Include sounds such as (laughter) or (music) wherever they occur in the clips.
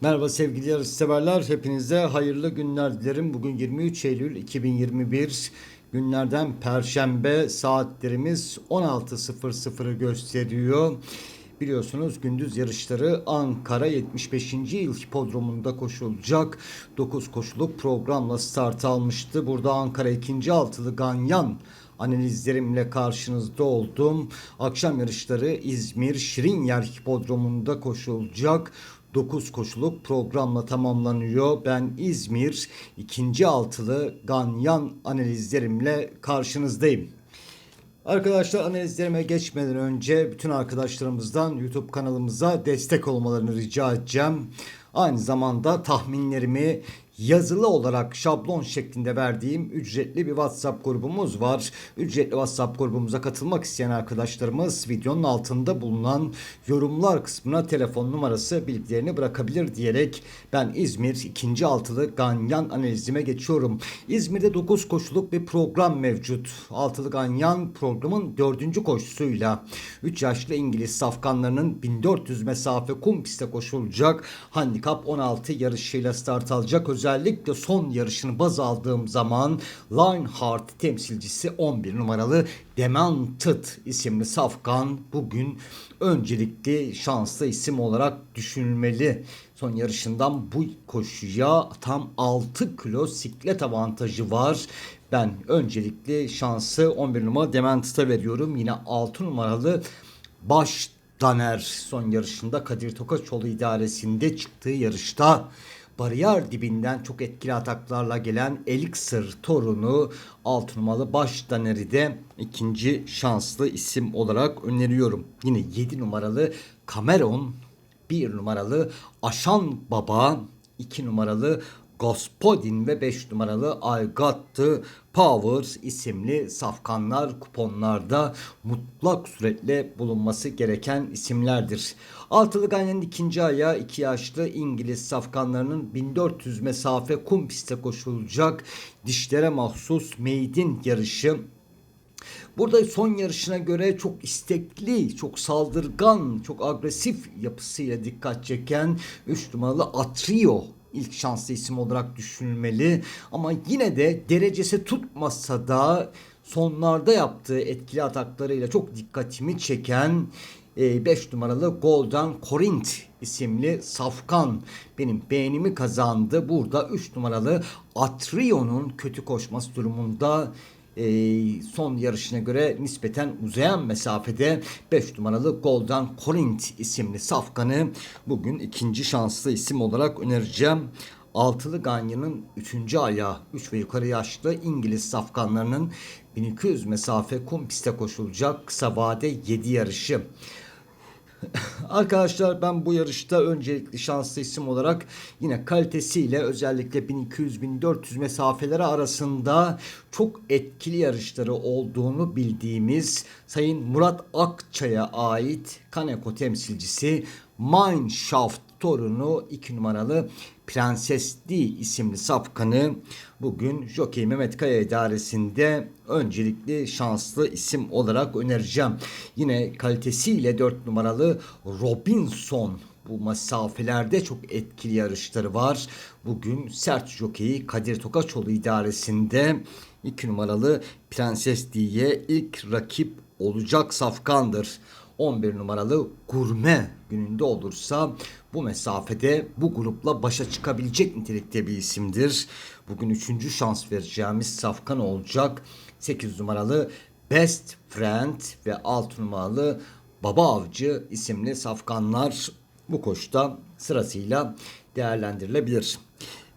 Merhaba sevgili yarışseverler. Hepinize hayırlı günler dilerim. Bugün 23 Eylül 2021 günlerden Perşembe saatlerimiz 16.00'ı gösteriyor. Biliyorsunuz gündüz yarışları Ankara 75. yıl hipodromunda koşulacak. 9 koşuluk programla start almıştı. Burada Ankara 2. altılı Ganyan analizlerimle karşınızda oldum. Akşam yarışları İzmir Şirinyer Hipodromu'nda koşulacak. 9 koşuluk programla tamamlanıyor. Ben İzmir ikinci altılı Ganyan analizlerimle karşınızdayım. Arkadaşlar analizlerime geçmeden önce bütün arkadaşlarımızdan YouTube kanalımıza destek olmalarını rica edeceğim. Aynı zamanda tahminlerimi yazılı olarak şablon şeklinde verdiğim ücretli bir WhatsApp grubumuz var. Ücretli WhatsApp grubumuza katılmak isteyen arkadaşlarımız videonun altında bulunan yorumlar kısmına telefon numarası bilgilerini bırakabilir diyerek ben İzmir 2. altılı Ganyan analizime geçiyorum. İzmir'de 9 koşuluk bir program mevcut. Altılı Ganyan programın 4. koşusuyla 3 yaşlı İngiliz safkanlarının 1400 mesafe kum pistte koşulacak. Handikap 16 yarışıyla start alacak. Özellikle son yarışını baz aldığım zaman Lionheart temsilcisi 11 numaralı Demented isimli safkan bugün öncelikli şanslı isim olarak düşünülmeli. Son yarışından bu koşuya tam 6 kilo siklet avantajı var. Ben öncelikli şansı 11 numara Demented'a veriyorum. Yine 6 numaralı Baş Daner son yarışında Kadir Tokaçoğlu idaresinde çıktığı yarışta bariyer dibinden çok etkili ataklarla gelen Elixir torunu 6 numaralı baş daneri ikinci şanslı isim olarak öneriyorum. Yine 7 numaralı Cameron, 1 numaralı Aşan Baba, 2 numaralı Gospodin ve 5 numaralı I Got The Power isimli safkanlar kuponlarda mutlak suretle bulunması gereken isimlerdir. Altılı Ganyan'ın ikinci ayağı 2 yaşlı İngiliz safkanlarının 1400 mesafe kum piste koşulacak dişlere mahsus meydin yarışı Burada son yarışına göre çok istekli, çok saldırgan, çok agresif yapısıyla dikkat çeken 3 numaralı Atrio ilk şanslı isim olarak düşünülmeli. Ama yine de derecesi tutmasa da sonlarda yaptığı etkili ataklarıyla çok dikkatimi çeken 5 numaralı Golden Corinth isimli safkan benim beğenimi kazandı. Burada 3 numaralı Atrio'nun kötü koşması durumunda e, son yarışına göre nispeten uzayan mesafede 5 numaralı Golden Corinth isimli safkanı bugün ikinci şanslı isim olarak önereceğim. Altılı Ganyan'ın 3. ayağı 3 ve yukarı yaşlı İngiliz safkanlarının 1200 mesafe kum piste koşulacak kısa vade 7 yarışı. (laughs) Arkadaşlar ben bu yarışta öncelikli şanslı isim olarak yine kalitesiyle özellikle 1200-1400 mesafeleri arasında çok etkili yarışları olduğunu bildiğimiz Sayın Murat Akçay'a ait Kaneko temsilcisi Mineshaft torunu 2 numaralı Prenses D isimli safkanı bugün Jockey Mehmet Kaya idaresinde öncelikli şanslı isim olarak önereceğim. Yine kalitesiyle 4 numaralı Robinson bu mesafelerde çok etkili yarışları var. Bugün sert jockey Kadir Tokaçoğlu idaresinde 2 numaralı Prenses D'ye ilk rakip olacak safkandır. 11 numaralı gurme gününde olursa bu mesafede bu grupla başa çıkabilecek nitelikte bir isimdir. Bugün 3. şans vereceğimiz safkan olacak. 8 numaralı Best Friend ve 6 numaralı Baba Avcı isimli safkanlar bu koşta sırasıyla değerlendirilebilir.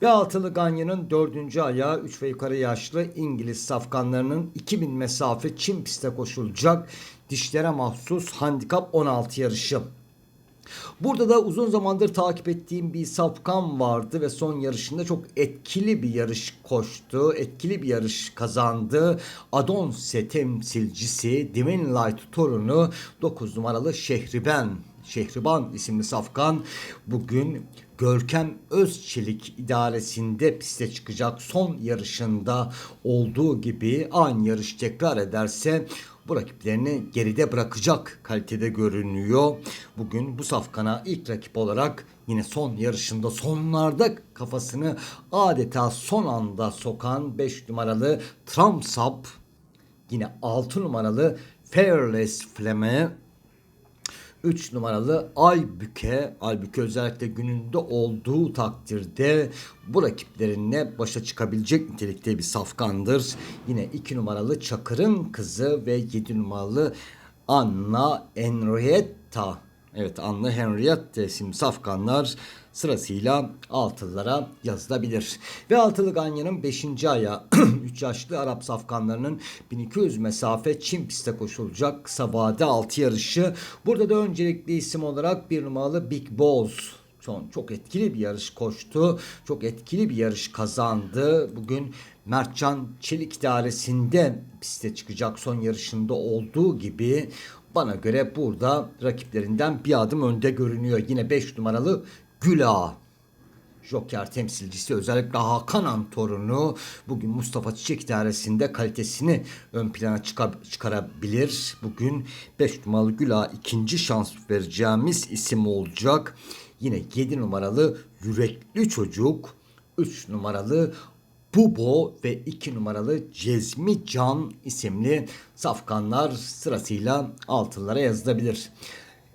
Ve altılı Ganyan'ın dördüncü ayağı 3 ve yukarı yaşlı İngiliz safkanlarının 2000 mesafe çim piste koşulacak dişlere mahsus handikap 16 yarışı. Burada da uzun zamandır takip ettiğim bir safkan vardı ve son yarışında çok etkili bir yarış koştu. Etkili bir yarış kazandı. Adonse temsilcisi Divine Light torunu 9 numaralı Şehriben Şehriban isimli safkan bugün Görkem Özçelik idaresinde piste çıkacak son yarışında olduğu gibi aynı yarış tekrar ederse bu rakiplerini geride bırakacak kalitede görünüyor. Bugün bu safkana ilk rakip olarak yine son yarışında sonlarda kafasını adeta son anda sokan 5 numaralı Tramsap yine 6 numaralı Fearless Flame 3 numaralı Aybüke. Aybüke özellikle gününde olduğu takdirde bu rakiplerinle başa çıkabilecek nitelikte bir safkandır. Yine 2 numaralı Çakır'ın kızı ve 7 numaralı Anna Henrietta. Evet Anna Henrietta isimli safkanlar sırasıyla altılılara yazılabilir. Ve altılı ganyanın 5. aya (clears throat) 3 yaşlı Arap safkanlarının 1200 mesafe Çin pistte koşulacak kısa vade 6 yarışı. Burada da öncelikli isim olarak bir numaralı Big Boss son çok etkili bir yarış koştu. Çok etkili bir yarış kazandı. Bugün Mertcan Çelik idaresinde piste çıkacak son yarışında olduğu gibi bana göre burada rakiplerinden bir adım önde görünüyor. Yine 5 numaralı Güla. Joker temsilcisi özellikle Hakan Han torunu bugün Mustafa Çiçek idaresinde kalitesini ön plana çıkar, çıkarabilir. Bugün 5 numaralı Güla ikinci şans vereceğimiz isim olacak. Yine 7 numaralı Yürekli Çocuk, 3 numaralı Bubo ve 2 numaralı Cezmi Can isimli safkanlar sırasıyla altınlara yazılabilir.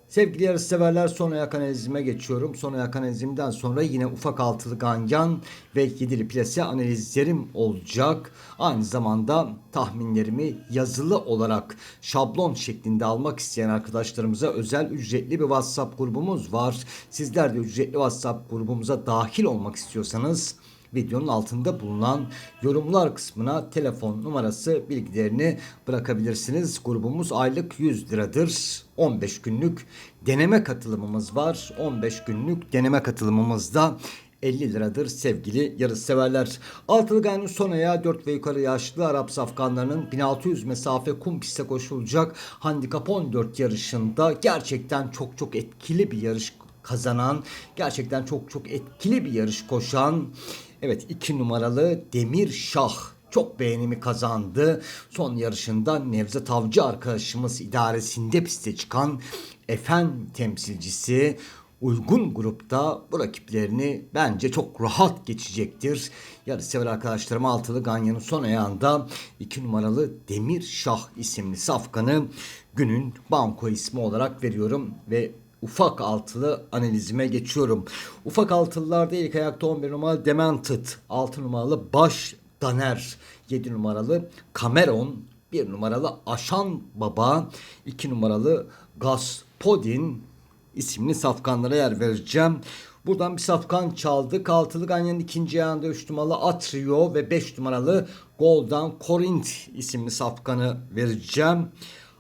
Sevgili yarışseverler son ayak analizime geçiyorum. Son ayak analizimden sonra yine ufak altılı ganyan ve yedili plase analizlerim olacak. Aynı zamanda tahminlerimi yazılı olarak şablon şeklinde almak isteyen arkadaşlarımıza özel ücretli bir WhatsApp grubumuz var. Sizler de ücretli WhatsApp grubumuza dahil olmak istiyorsanız videonun altında bulunan yorumlar kısmına telefon numarası bilgilerini bırakabilirsiniz. Grubumuz aylık 100 liradır. 15 günlük deneme katılımımız var. 15 günlük deneme katılımımızda 50 liradır sevgili yarışseverler. Altılı Ganyan'ın son ayağı 4 ve yukarı yaşlı Arap safkanlarının 1600 mesafe kum piste koşulacak handikap 14 yarışında gerçekten çok çok etkili bir yarış kazanan, gerçekten çok çok etkili bir yarış koşan Evet iki numaralı Demir Şah çok beğenimi kazandı. Son yarışında Nevzat Avcı arkadaşımız idaresinde piste çıkan Efen temsilcisi uygun grupta bu rakiplerini bence çok rahat geçecektir. Yarışsever arkadaşlarım altılı Ganyan'ın son ayağında 2 numaralı Demir Şah isimli safkanı günün banko ismi olarak veriyorum ve ufak altılı analizime geçiyorum. Ufak altılılarda ilk ayakta 11 numaralı Demented, 6 numaralı Baş Daner, 7 numaralı Cameron, 1 numaralı Aşan Baba, 2 numaralı Gaspodin isimli safkanlara yer vereceğim. Buradan bir safkan çaldık. Altılı Ganyan'ın ikinci ayağında 3 numaralı Atrio ve 5 numaralı Golden Corinth isimli safkanı vereceğim.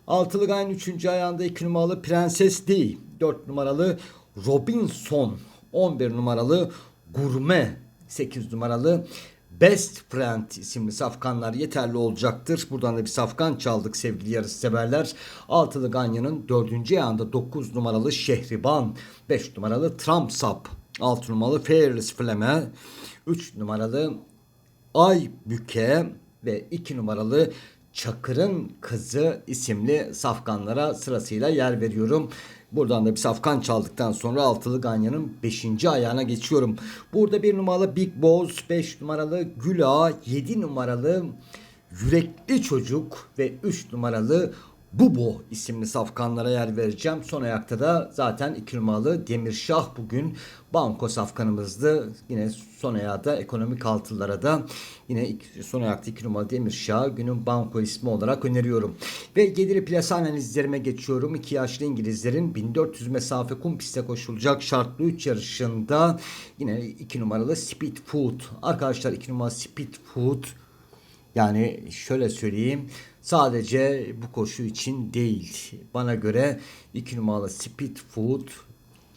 Altılı Ganyan 3. ayağında 2 numaralı Prenses D. 4 numaralı Robinson, 11 numaralı Gurme, 8 numaralı Best Friend isimli safkanlar yeterli olacaktır. Buradan da bir safkan çaldık sevgili yarış severler. Altılı Ganyan'ın 4. ayağında 9 numaralı Şehriban, 5 numaralı Trumpsap, 6 numaralı Fearless Flame, 3 numaralı Aybüke ve 2 numaralı Çakır'ın Kızı isimli safkanlara sırasıyla yer veriyorum. Buradan da bir safkan çaldıktan sonra altılı ganyanın 5. ayağına geçiyorum. Burada bir numaralı Big Boss, 5 numaralı Güla, 7 numaralı Yürekli Çocuk ve 3 numaralı Bubo isimli safkanlara yer vereceğim. Son ayakta da zaten 2 numaralı Demirşah bugün banko safkanımızdı. Yine son ayakta ekonomik altılılara da yine son ayakta 2 numaralı Demirşah günün banko ismi olarak öneriyorum. Ve geliri plasa analizlerime geçiyorum. 2 yaşlı İngilizlerin 1400 mesafe kum piste koşulacak şartlı 3 yarışında yine 2 numaralı Speed Food. Arkadaşlar 2 numaralı Speed Food yani şöyle söyleyeyim sadece bu koşu için değil. Bana göre 2 numaralı Speed Food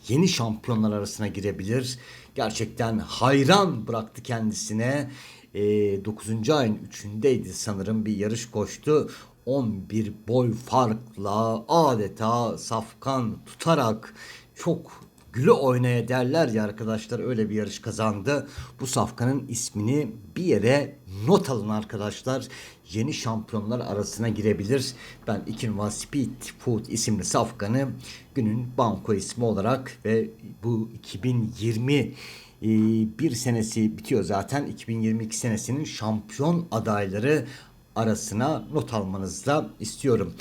yeni şampiyonlar arasına girebilir. Gerçekten hayran bıraktı kendisine. E, 9. ayın 3'ündeydi sanırım bir yarış koştu. 11 boy farkla adeta safkan tutarak çok gülü oynaya derler ya arkadaşlar öyle bir yarış kazandı. Bu safkanın ismini bir yere not alın arkadaşlar. Yeni şampiyonlar arasına girebilir. Ben 2 numara Speed Food isimli safkanı günün banko ismi olarak ve bu 2020 e, bir senesi bitiyor zaten. 2022 senesinin şampiyon adayları arasına not almanızı istiyorum.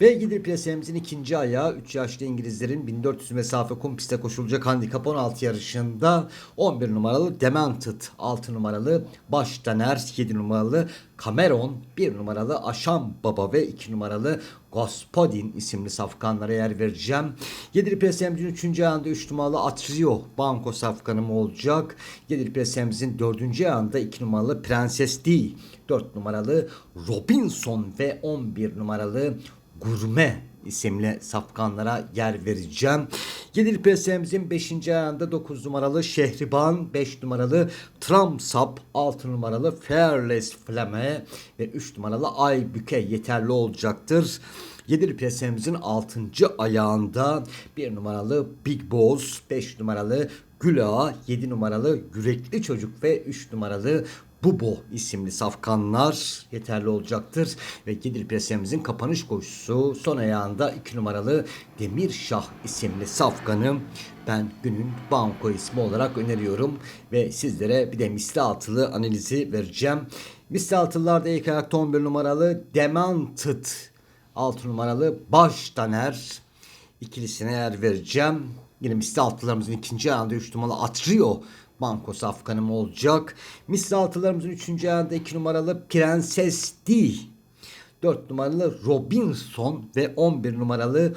Ve gidip piyasamızın ikinci ayağı 3 yaşlı İngilizlerin 1400 mesafe kum pistte koşulacak handikap 16 yarışında 11 numaralı Demented 6 numaralı Baştaner 7 numaralı Cameron 1 numaralı Aşam Baba ve 2 numaralı Gospodin isimli safkanlara yer vereceğim. 7'li PSM'cinin 3. ayağında 3 numaralı Atrio Banko safkanım olacak. 7'li PSM'cinin 4. ayağında 2 numaralı Prenses D, 4 numaralı Robinson ve 11 numaralı Gurme isimli safkanlara yer vereceğim. 7'li PSM'cinin 5. ayağında 9 numaralı Şehriban, 5 numaralı Tramsap, 6 numaralı Fairless Flame ve 3 numaralı Aybüke yeterli olacaktır. 7'li PSM'cinin 6. ayağında 1 numaralı Big Boss, 5 numaralı Güla, 7 numaralı Yürekli Çocuk ve 3 numaralı Bubo isimli safkanlar yeterli olacaktır. Ve Gidil Presemizin kapanış koşusu son ayağında 2 numaralı Demirşah isimli safkanı ben günün banko ismi olarak öneriyorum. Ve sizlere bir de misli altılı analizi vereceğim. Misli altılılarda ilk ayakta 11 numaralı Demented 6 numaralı Baştaner ikilisine yer vereceğim. Yine misli altılarımızın ikinci ayağında 3 numaralı Atrio Banko safkanım olacak. Misli altılarımızın üçüncü ayağında 2 numaralı Prenses D. 4 numaralı Robinson ve 11 numaralı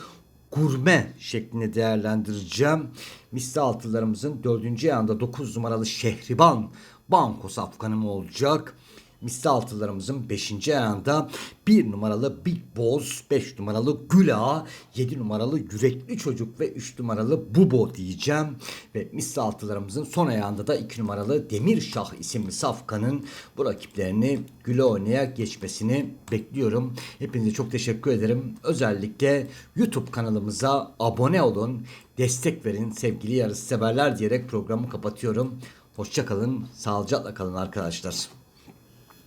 Gurme şeklinde değerlendireceğim. Misli altılarımızın dördüncü ayağında 9 numaralı Şehriban Banko safkanım olacak. Misli altılarımızın 5. ayağında 1 numaralı Big Boss, 5 numaralı Güla, 7 numaralı Yürekli Çocuk ve 3 numaralı Bubo diyeceğim. Ve misli altılarımızın son ayağında da 2 numaralı Demirşah isimli safkanın bu rakiplerini güle oynayarak geçmesini bekliyorum. Hepinize çok teşekkür ederim. Özellikle YouTube kanalımıza abone olun, destek verin sevgili yarış severler diyerek programı kapatıyorum. Hoşçakalın, sağlıcakla kalın arkadaşlar.